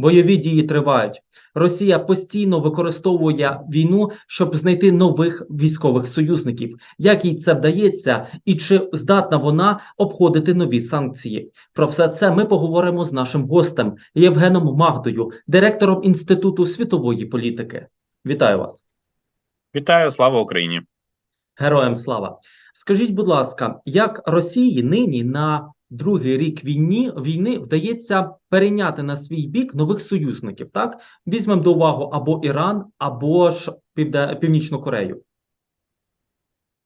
Бойові дії тривають. Росія постійно використовує війну, щоб знайти нових військових союзників. Як їй це вдається, і чи здатна вона обходити нові санкції? Про все це ми поговоримо з нашим гостем Євгеном Магдою, директором Інституту світової політики. Вітаю вас, Вітаю, слава Україні! героям слава. Скажіть, будь ласка, як Росії нині на другий рік війні війни вдається перейняти на свій бік нових союзників? Так візьмемо до уваги або Іран, або ж Півде... Північну Корею.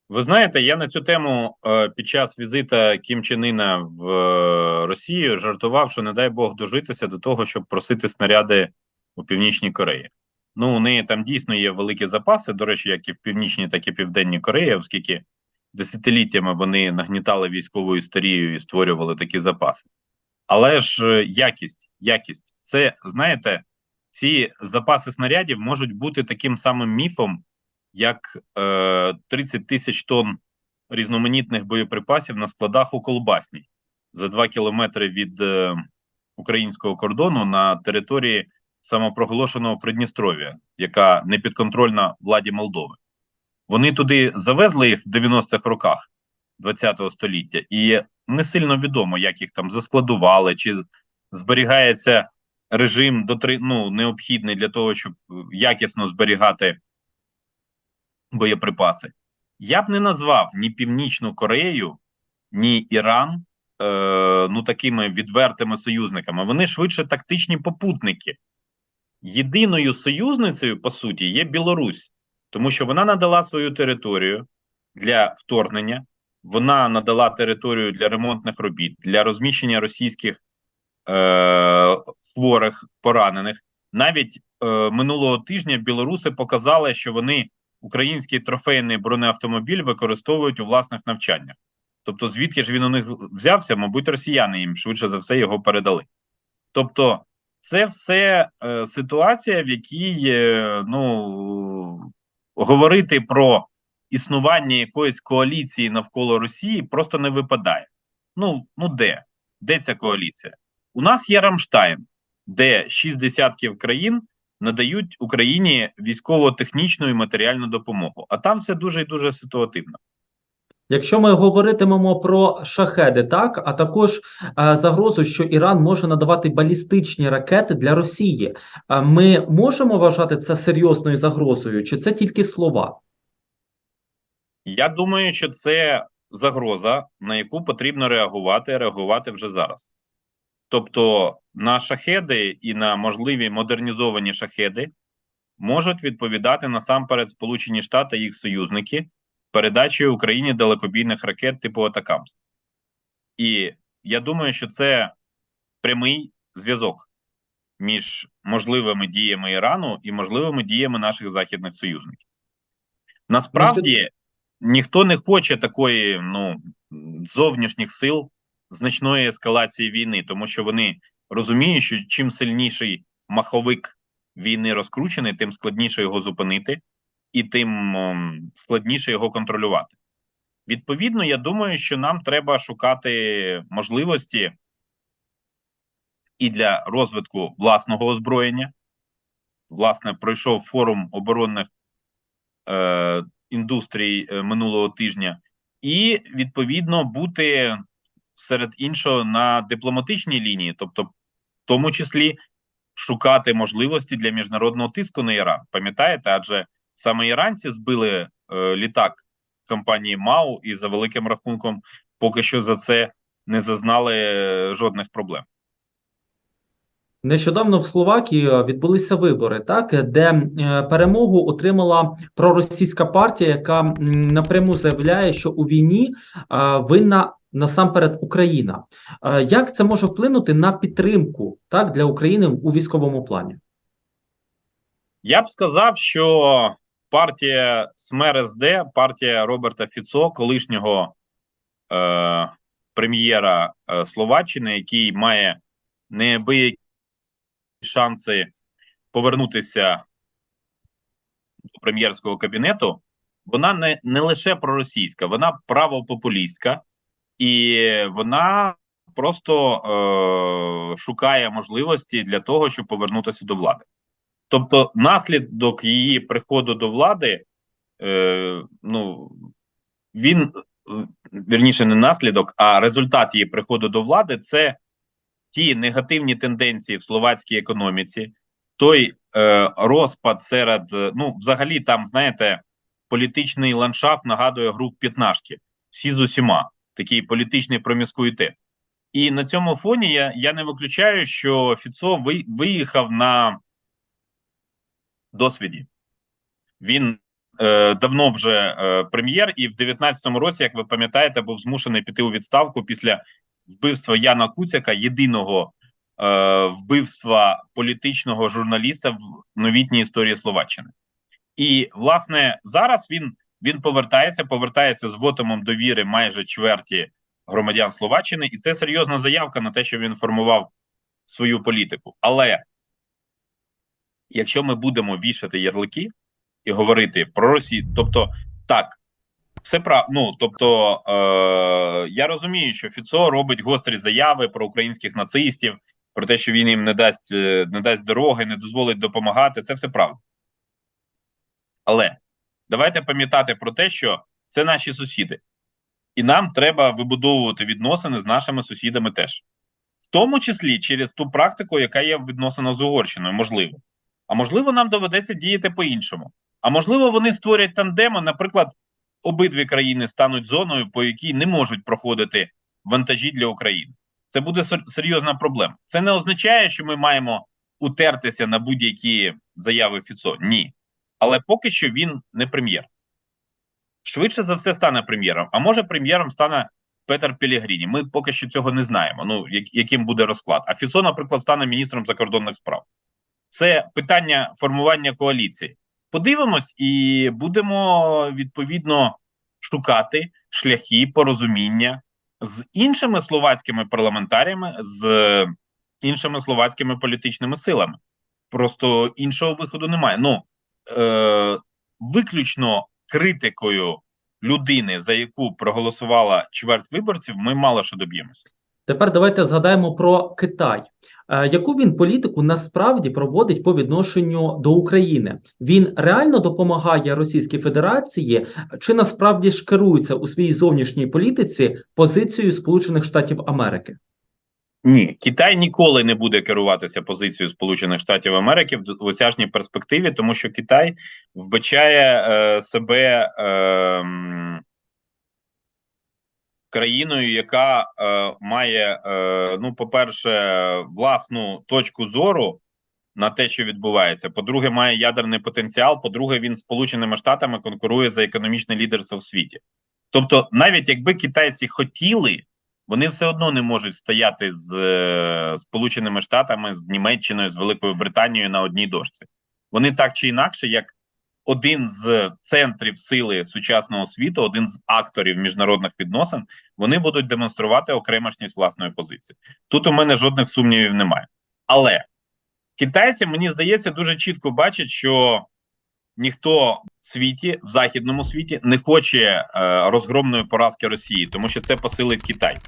Ви знаєте, я на цю тему е, під час візита Кім Іна в е, Росію жартував, що не дай Бог дожитися до того, щоб просити снаряди у Північній Кореї. Ну, у неї там дійсно є великі запаси, до речі, як і в Північній, так і Південній Кореї, оскільки десятиліттями вони нагнітали військову історію і створювали такі запаси. Але ж е, якість, якість, це знаєте, ці запаси снарядів можуть бути таким самим міфом, як е, 30 тисяч тонн різноманітних боєприпасів на складах у Колбасній за 2 кілометри від е, українського кордону на території самопроголошеного Придністров'я, яка не підконтрольна владі Молдови. Вони туди завезли їх в 90-х роках ХХ століття, і не сильно відомо, як їх там заскладували, чи зберігається режим дотри... ну, необхідний для того, щоб якісно зберігати боєприпаси. Я б не назвав ні Північну Корею, ні Іран е, ну такими відвертими союзниками. Вони швидше тактичні попутники. Єдиною союзницею, по суті, є Білорусь, тому що вона надала свою територію для вторгнення, вона надала територію для ремонтних робіт, для розміщення російських е, хворих, поранених. Навіть е, минулого тижня білоруси показали, що вони український трофейний бронеавтомобіль використовують у власних навчаннях. Тобто, звідки ж він у них взявся, мабуть, росіяни їм швидше за все його передали. Тобто, це все е, ситуація, в якій е, ну говорити про існування якоїсь коаліції навколо Росії просто не випадає. Ну ну де? Де ця коаліція? У нас є Рамштайн, де шість десятків країн надають Україні військово-технічну і матеріальну допомогу. А там все дуже і дуже ситуативно. Якщо ми говоритимемо про шахеди, так а також е, загрозу, що Іран може надавати балістичні ракети для Росії, е, ми можемо вважати це серйозною загрозою, чи це тільки слова? Я думаю, що це загроза, на яку потрібно реагувати, реагувати вже зараз. Тобто на шахеди і на можливі модернізовані шахеди можуть відповідати насамперед Сполучені Штати і їх союзники передачею Україні далекобійних ракет типу Атакамс. І я думаю, що це прямий зв'язок між можливими діями Ірану і можливими діями наших західних союзників. Насправді ніхто не хоче такої ну, зовнішніх сил значної ескалації війни, тому що вони розуміють, що чим сильніший маховик війни розкручений, тим складніше його зупинити і тим складніше його контролювати. Відповідно, я думаю, що нам треба шукати можливості і для розвитку власного озброєння. Власне, пройшов форум оборонних е, індустрій е, минулого тижня, і відповідно бути серед іншого на дипломатичній лінії, тобто, в тому числі шукати можливості для міжнародного тиску на Іран. Пам'ятаєте, адже саме іранці збили е, літак компанії МАУ, і за великим рахунком, поки що за це не зазнали е, жодних проблем. Нещодавно в Словакії е, відбулися вибори, так де е, перемогу отримала проросійська партія, яка напряму заявляє, що у війні винна насамперед Україна. Як це може вплинути на підтримку так для України у військовому плані? Я б сказав, що партія СМРСД, партія Роберта Фіцо, колишнього е, прем'єра е, Словаччини, який має неабиякі шанси повернутися до прем'єрського кабінету, вона не, не лише проросійська, вона правопопулістська, і вона просто е, шукає можливості для того, щоб повернутися до влади. Тобто, наслідок її приходу до влади, е, ну він е, вірніше, не наслідок, а результат її приходу до влади це ті негативні тенденції в словацькій економіці, той е, розпад серед е, ну, взагалі, там, знаєте, політичний ландшафт нагадує гру в п'ятнашки, всі з усіма, такий політичний проміскуїтет. І на цьому фоні я, я не виключаю, що Фіцо ви, виїхав на досвіді. Він е, давно вже е, прем'єр, і в 19-му році, як ви пам'ятаєте, був змушений піти у відставку після вбивства Яна Куцяка, єдиного е, вбивства політичного журналіста в новітній історії Словаччини. І власне зараз він він повертається, повертається з вотомом довіри майже чверті громадян Словаччини, і це серйозна заявка на те, що він формував свою політику. Але якщо ми будемо вішати ярлики і говорити про Росію, тобто так. Все прав... ну, тобто е- я розумію, що Фіцо робить гострі заяви про українських нацистів, про те, що він їм не дасть е, не дасть дороги, не дозволить допомагати. Це все правда. Але давайте пам'ятати про те, що це наші сусіди, і нам треба вибудовувати відносини з нашими сусідами теж, в тому числі через ту практику, яка є в відносинах з Угорщиною, можливо. А можливо, нам доведеться діяти по-іншому. А можливо, вони створять тандеми, наприклад, обидві країни стануть зоною, по якій не можуть проходити вантажі для України. Це буде серйозна проблема. Це не означає, що ми маємо утертися на будь-які заяви Фіцо. Ні. Але поки що він не прем'єр. Швидше за все стане прем'єром. А може прем'єром стане Петер Пелігріні. Ми поки що цього не знаємо. Ну яким буде розклад. А Фіцо, наприклад, стане міністром закордонних справ. Це питання формування коаліції. Подивимось і будемо відповідно шукати шляхи порозуміння з іншими словацькими парламентарями, з іншими словацькими політичними силами. Просто іншого виходу немає. Ну е, виключно критикою людини, за яку проголосувала чверть виборців, ми мало що доб'ємося. Тепер давайте згадаємо про Китай. Е, яку він політику насправді проводить по відношенню до України? Він реально допомагає Російській Федерації, чи насправді ж керується у своїй зовнішній політиці позицією Сполучених Штатів Америки? Ні, Китай ніколи не буде керуватися позицією Сполучених Штатів Америки в осяжній перспективі, тому що Китай вбачає е, себе е, країною, яка е, має, е, ну, по-перше, власну точку зору на те, що відбувається. По-друге, має ядерний потенціал. По-друге, він Сполученими Штатами конкурує за економічне лідерство в світі. Тобто, навіть якби китайці хотіли, вони все одно не можуть стояти з е, Сполученими Штатами, з Німеччиною, з Великою Британією на одній дошці. Вони так чи інакше, як один з центрів сили сучасного світу, один з акторів міжнародних відносин, вони будуть демонструвати окремішність власної позиції. Тут у мене жодних сумнівів немає. Але китайці, мені здається, дуже чітко бачать, що ніхто в світі, в західному світі, не хоче е, розгромної поразки Росії, тому що це посилить Китай.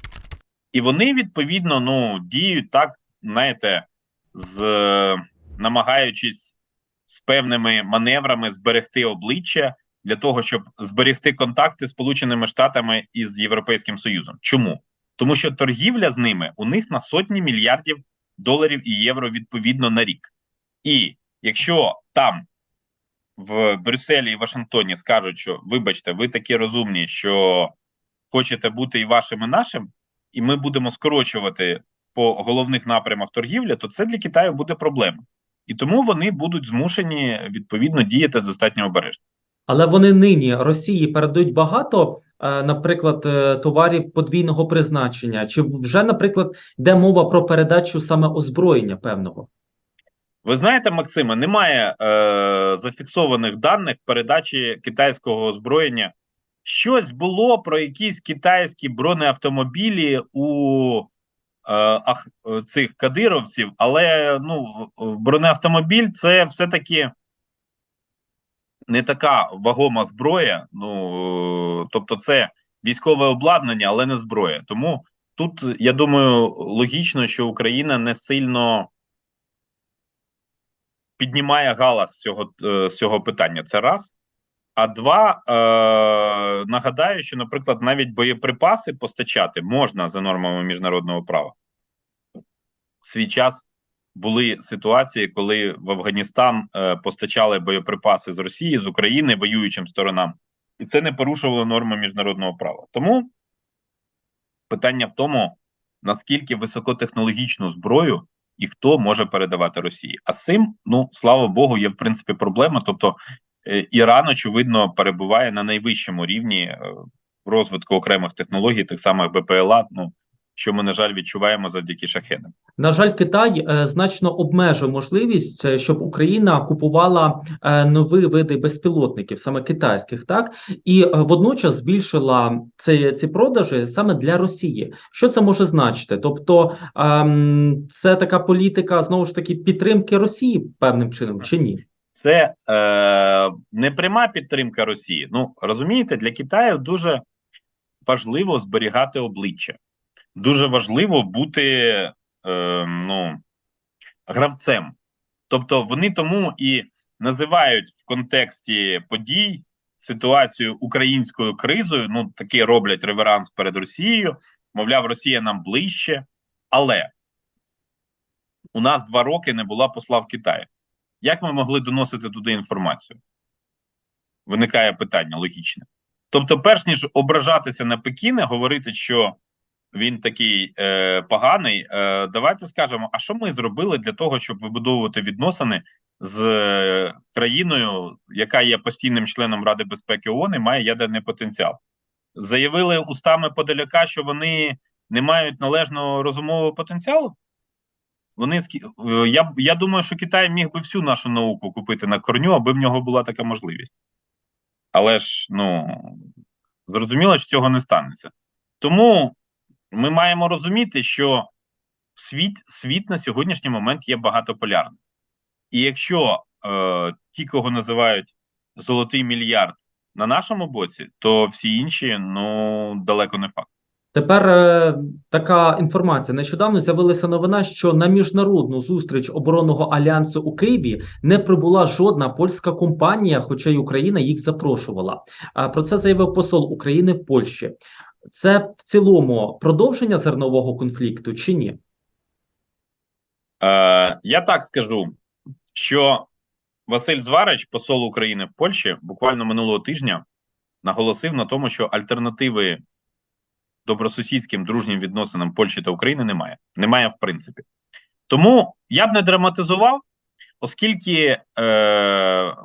І вони відповідно ну діють так, знаєте, з намагаючись з певними маневрами зберегти обличчя для того, щоб зберегти контакти з Сполученими Штатами і з Європейським Союзом. Чому? Тому що торгівля з ними у них на сотні мільярдів доларів і євро відповідно на рік. І якщо там в Брюсселі і Вашингтоні скажуть, що вибачте, ви такі розумні, що хочете бути і вашим, і нашим, і ми будемо скорочувати по головних напрямах торгівлі, то це для Китаю буде проблема і тому вони будуть змушені відповідно діяти з достатньо обережно. Але вони нині Росії передають багато, е, наприклад, е, товарів подвійного призначення. Чи вже, наприклад, йде мова про передачу саме озброєння певного? Ви знаєте, Максиме, немає е, зафіксованих даних передачі китайського озброєння. Щось було про якісь китайські бронеавтомобілі у цих кадировців, але ну, бронеавтомобіль це все-таки не така вагома зброя. Ну тобто, це військове обладнання, але не зброя. Тому тут я думаю, логічно, що Україна не сильно піднімає галас з цього, е, цього питання. Це раз. А два, е, нагадаю, що, наприклад, навіть боєприпаси постачати можна за нормами міжнародного права. Свій час були ситуації, коли в Афганістан е, постачали боєприпаси з Росії, з України воюючим сторонам, і це не порушувало норми міжнародного права. Тому питання в тому, наскільки високотехнологічну зброю і хто може передавати Росії. А з цим, ну слава Богу, є в принципі проблема. Тобто, Іран, очевидно, перебуває на найвищому рівні е, розвитку окремих технологій, тих самих БПЛА. Ну що ми на жаль відчуваємо завдяки шахедам. На жаль, Китай е, значно обмежив можливість, е, щоб Україна купувала е, нові види безпілотників, саме китайських, так і е, водночас збільшила ці, ці продажі саме для Росії. Що це може значити? Тобто, ем, це така політика знову ж таки підтримки Росії певним чином чи ні? Це е, не пряма підтримка Росії. Ну розумієте, для Китаю дуже важливо зберігати обличчя. Дуже важливо бути е, ну, гравцем. Тобто вони тому і називають в контексті подій ситуацію українською кризою. Ну, таки роблять реверанс перед Росією. Мовляв, Росія нам ближче, але у нас два роки не була посла в Китаї. Як ми могли доносити туди інформацію? Виникає питання логічне. Тобто, перш ніж ображатися на Пекіне, говорити, що він такий е, поганий. Е, давайте скажемо, а що ми зробили для того, щоб вибудовувати відносини з е, країною, яка є постійним членом Ради безпеки ООН і має ядерний потенціал? Заявили устами Подоляка, що вони не мають належного розумового потенціалу. Вони е, я, я думаю, що Китай міг би всю нашу науку купити на корню, аби в нього була така можливість. Але ж ну зрозуміло, що цього не станеться. Тому ми маємо розуміти, що світ світ на сьогоднішній момент є багатополярним. І якщо е, ті, кого називають золотий мільярд на нашому боці, то всі інші ну далеко не факт. Тепер е, така інформація. Нещодавно з'явилася новина, що на міжнародну зустріч оборонного альянсу у Києві не прибула жодна польська компанія, хоча й Україна їх запрошувала. А про це заявив посол України в Польщі. Це в цілому продовження зернового конфлікту чи ні? Е, я так скажу, що Василь Зварич, посол України в Польщі, буквально минулого тижня наголосив на тому, що альтернативи добросусідським дружнім відносинам Польщі та України немає. Немає, в принципі. Тому я б не драматизував, оскільки е,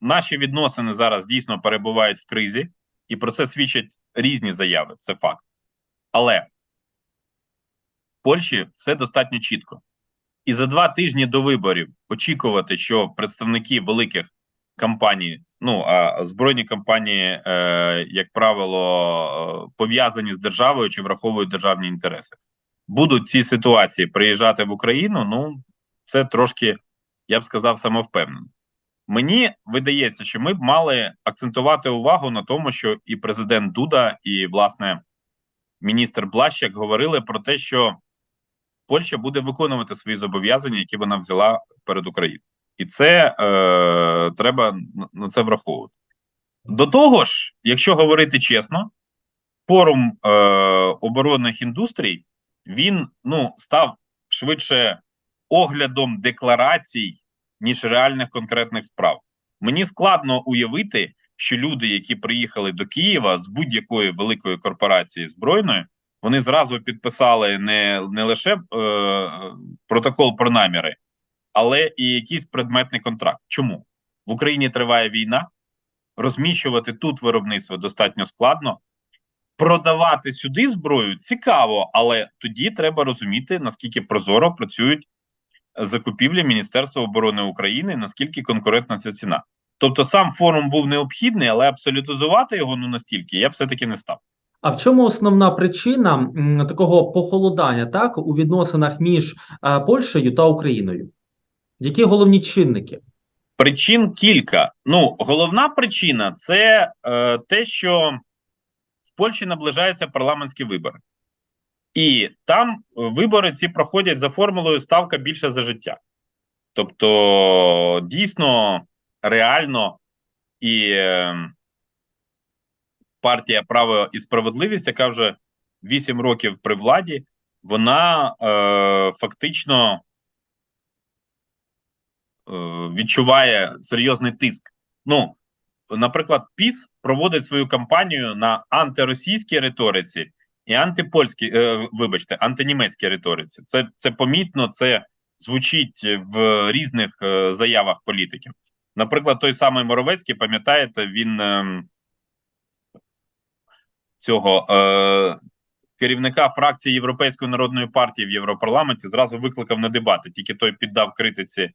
наші відносини зараз дійсно перебувають в кризі, і про це свідчать різні заяви. Це факт. Але в Польщі все достатньо чітко. І за два тижні до виборів очікувати, що представники великих компаній, ну а збройні компанії, е, як правило, е, пов'язані з державою чи враховують державні інтереси, будуть ці ситуації приїжджати в Україну. Ну це трошки, я б сказав, самовпевнено. Мені видається, що ми б мали акцентувати увагу на тому, що і президент Дуда, і власне міністр Блащак говорили про те, що Польща буде виконувати свої зобов'язання, які вона взяла перед Україною, і це е, треба на це враховувати. До того ж, якщо говорити чесно, форум е, оборонних індустрій він ну став швидше оглядом декларацій, ніж реальних конкретних справ. Мені складно уявити, що люди, які приїхали до Києва з будь-якої великої корпорації збройної, вони зразу підписали не, не лише е, протокол про наміри, але і якийсь предметний контракт. Чому в Україні триває війна? Розміщувати тут виробництво достатньо складно. Продавати сюди зброю цікаво, але тоді треба розуміти, наскільки прозоро працюють закупівлі Міністерства оборони України, наскільки конкурентна ця ціна. Тобто, сам форум був необхідний, але абсолютизувати його ну настільки я б все-таки не став. А в чому основна причина такого похолодання так у відносинах між е, Польщею та Україною? Які головні чинники? Причин кілька. Ну, головна причина це е, те, що в Польщі наближаються парламентські вибори. І там вибори ці проходять за формулою ставка більше за життя. Тобто, дійсно, реально і е, партія Право і справедливість, яка вже 8 років при владі, вона е, фактично відчуває серйозний тиск. Ну, наприклад, ПІС проводить свою кампанію на антиросійській риториці і антипольській, е, вибачте, антинімецькій риториці. Це, це помітно, це звучить в різних е, заявах політиків. Наприклад, той самий Моровецький, пам'ятаєте, він е, цього е, керівника фракції Європейської народної партії в Європарламенті зразу викликав на дебати. Тільки той піддав критиці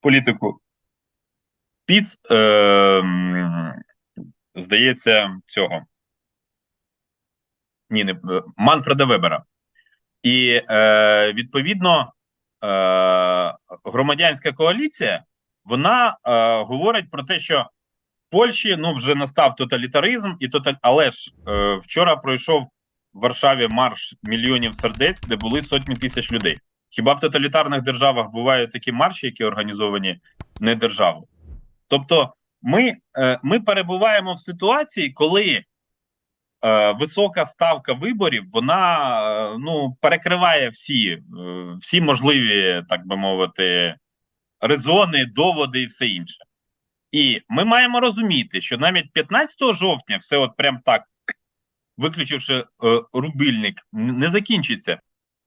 політику Піц, е, здається, цього. Ні, не е, Манфреда Вебера. І е, відповідно е, громадянська коаліція вона е, говорить про те, що в Польщі ну вже настав тоталітаризм, і тоталь... але ж е, вчора пройшов в Варшаві марш мільйонів сердець, де були сотні тисяч людей. Хіба в тоталітарних державах бувають такі марші, які організовані не державою? Тобто, ми, е, ми перебуваємо в ситуації, коли е, висока ставка виборів вона е, ну перекриває всі, е, всі можливі, так би мовити, резони, доводи і все інше. І ми маємо розуміти, що навіть 15 жовтня, все от прям так, виключивши е, рубільник, не закінчиться.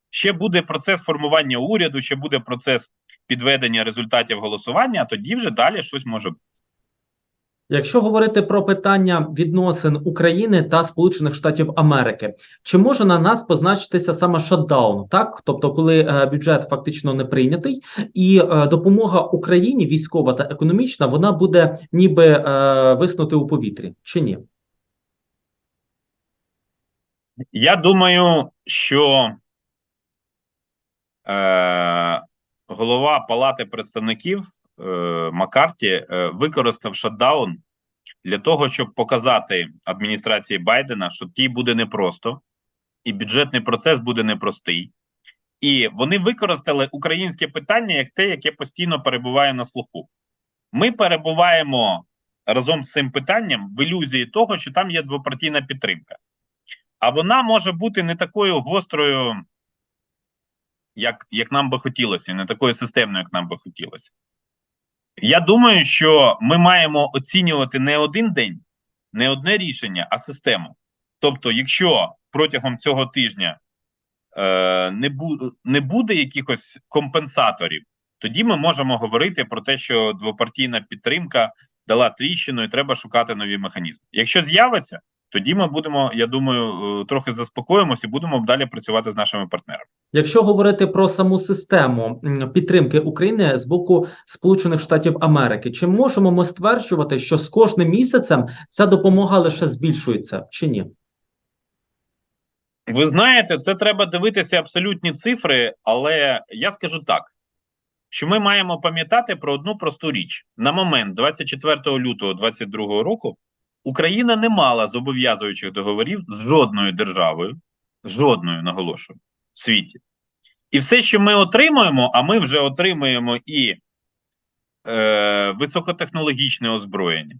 Ще буде процес формування уряду, ще буде процес підведення результатів голосування, а тоді вже далі щось може бути. Якщо говорити про питання відносин України та Сполучених Штатів Америки, чи може на нас позначитися саме шатдаун, так тобто, коли е, бюджет фактично не прийнятий, і е, допомога Україні, військова та економічна, вона буде ніби е, виснути у повітрі, чи ні? Я думаю, що е, голова Палати представників е, Маккарті е, використав шатдаун для того, щоб показати адміністрації Байдена, що тій буде непросто, і бюджетний процес буде непростий. І вони використали українське питання як те, яке постійно перебуває на слуху. Ми перебуваємо разом з цим питанням в ілюзії того, що там є двопартійна підтримка. А вона може бути не такою гострою, як, як нам би хотілося, не такою системною, як нам би хотілося. Я думаю, що ми маємо оцінювати не один день, не одне рішення, а систему. Тобто, якщо протягом цього тижня е, не, бу не буде якихось компенсаторів, тоді ми можемо говорити про те, що двопартійна підтримка дала тріщину, і треба шукати нові механізми. Якщо з'явиться, тоді ми будемо, я думаю, е, трохи заспокоїмося і будемо далі працювати з нашими партнерами. Якщо говорити про саму систему підтримки України з боку Сполучених Штатів Америки, чи можемо ми стверджувати, що з кожним місяцем ця допомога лише збільшується, чи ні? Ви знаєте, це треба дивитися абсолютні цифри, але я скажу так: що ми маємо пам'ятати про одну просту річ: на момент 24 лютого 2022 року Україна не мала зобов'язуючих договорів з жодною державою, жодною наголошую, в світі. І все, що ми отримуємо, а ми вже отримуємо і е, високотехнологічне озброєння,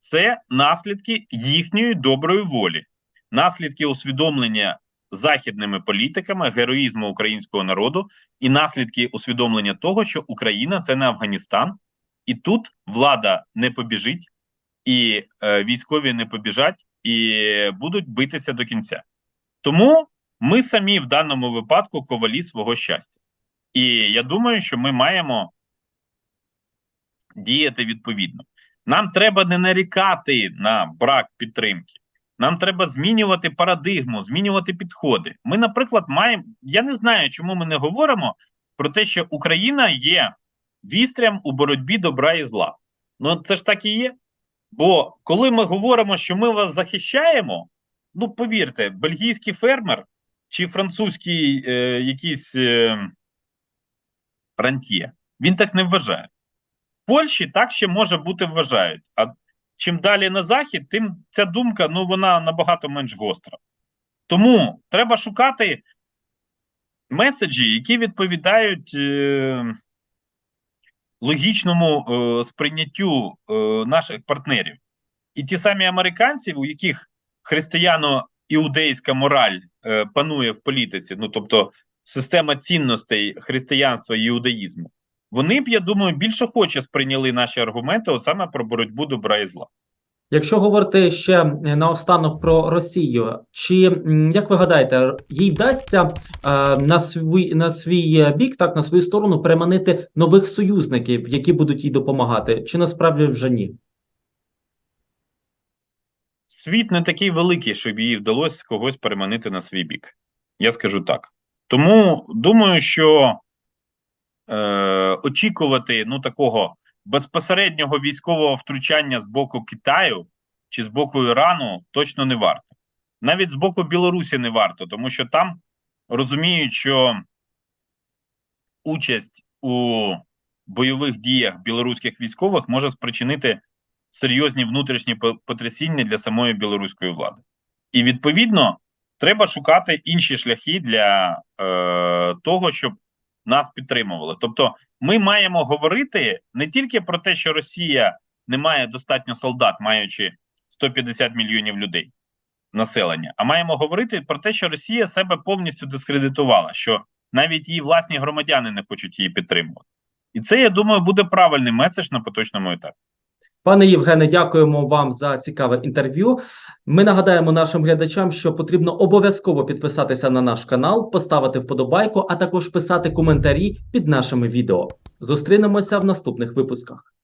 це наслідки їхньої доброї волі, наслідки усвідомлення західними політиками героїзму українського народу і наслідки усвідомлення того, що Україна це не Афганістан, і тут влада не побіжить, і е, військові не побіжать, і будуть битися до кінця. Тому ми самі в даному випадку ковалі свого щастя. І я думаю, що ми маємо діяти відповідно. Нам треба не нарікати на брак підтримки. Нам треба змінювати парадигму, змінювати підходи. Ми, наприклад, маємо. Я не знаю, чому ми не говоримо про те, що Україна є вістрям у боротьбі добра і зла. Ну це ж так і є. Бо коли ми говоримо, що ми вас захищаємо, ну повірте, бельгійський фермер чи французький е, якийсь е, рантьє, він так не вважає. В Польщі так ще може бути вважають. А чим далі на захід, тим ця думка ну вона набагато менш гостра. Тому треба шукати меседжі, які відповідають е, логічному е, сприйняттю е, наших партнерів. І ті самі американці, у яких християно-іудейська мораль е, панує в політиці, ну тобто система цінностей християнства і іудаїзму, вони б, я думаю, більше хоче сприйняли наші аргументи от саме про боротьбу добра і зла. Якщо говорити ще е, наостанок про Росію, чи як ви гадаєте, їй вдасться е, на свій на свій бік, так на свою сторону переманити нових союзників, які будуть їй допомагати, чи насправді вже ні? Світ не такий великий, щоб їй вдалося когось переманити на свій бік. Я скажу так. Тому думаю, що е, очікувати ну такого безпосереднього військового втручання з боку Китаю чи з боку Ірану точно не варто. Навіть з боку Білорусі не варто, тому що там розуміють, що участь у бойових діях білоруських військових може спричинити серйозні внутрішні потрясіння для самої білоруської влади. І відповідно треба шукати інші шляхи для е, того, щоб нас підтримували. Тобто, ми маємо говорити не тільки про те, що Росія не має достатньо солдат, маючи 150 мільйонів людей населення, а маємо говорити про те, що Росія себе повністю дискредитувала, що навіть її власні громадяни не хочуть її підтримувати. І це, я думаю, буде правильний меседж на поточному етапі. Пане Євгене, дякуємо вам за цікаве інтерв'ю. Ми нагадаємо нашим глядачам, що потрібно обов'язково підписатися на наш канал, поставити вподобайку, а також писати коментарі під нашими відео. Зустрінемося в наступних випусках.